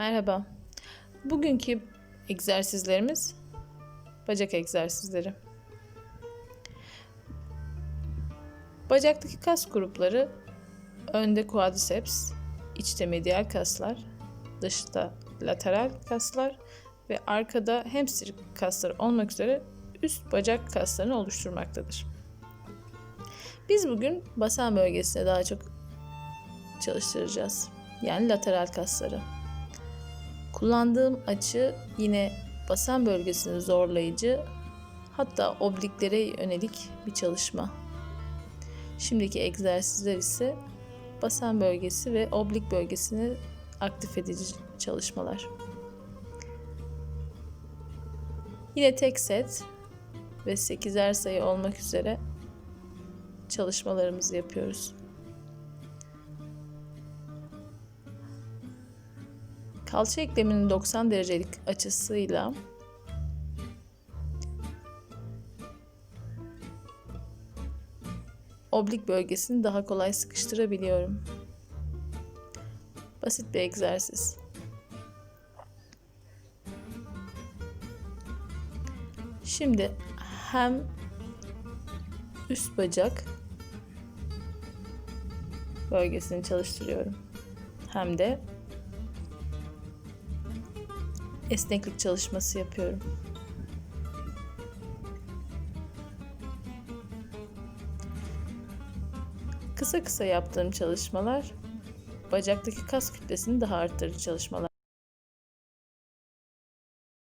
Merhaba. Bugünkü egzersizlerimiz bacak egzersizleri. Bacaktaki kas grupları önde quadriceps, içte medial kaslar, dışta lateral kaslar ve arkada hamstring kasları olmak üzere üst bacak kaslarını oluşturmaktadır. Biz bugün basen bölgesine daha çok çalıştıracağız. Yani lateral kasları. Kullandığım açı yine basen bölgesini zorlayıcı hatta obliklere yönelik bir çalışma. Şimdiki egzersizler ise basen bölgesi ve oblik bölgesini aktif edici çalışmalar. Yine tek set ve 8'er sayı olmak üzere çalışmalarımızı yapıyoruz. Kalça ekleminin 90 derecelik açısıyla oblik bölgesini daha kolay sıkıştırabiliyorum. Basit bir egzersiz. Şimdi hem üst bacak bölgesini çalıştırıyorum. Hem de esneklik çalışması yapıyorum. Kısa kısa yaptığım çalışmalar bacaktaki kas kütlesini daha arttırıcı çalışmalar.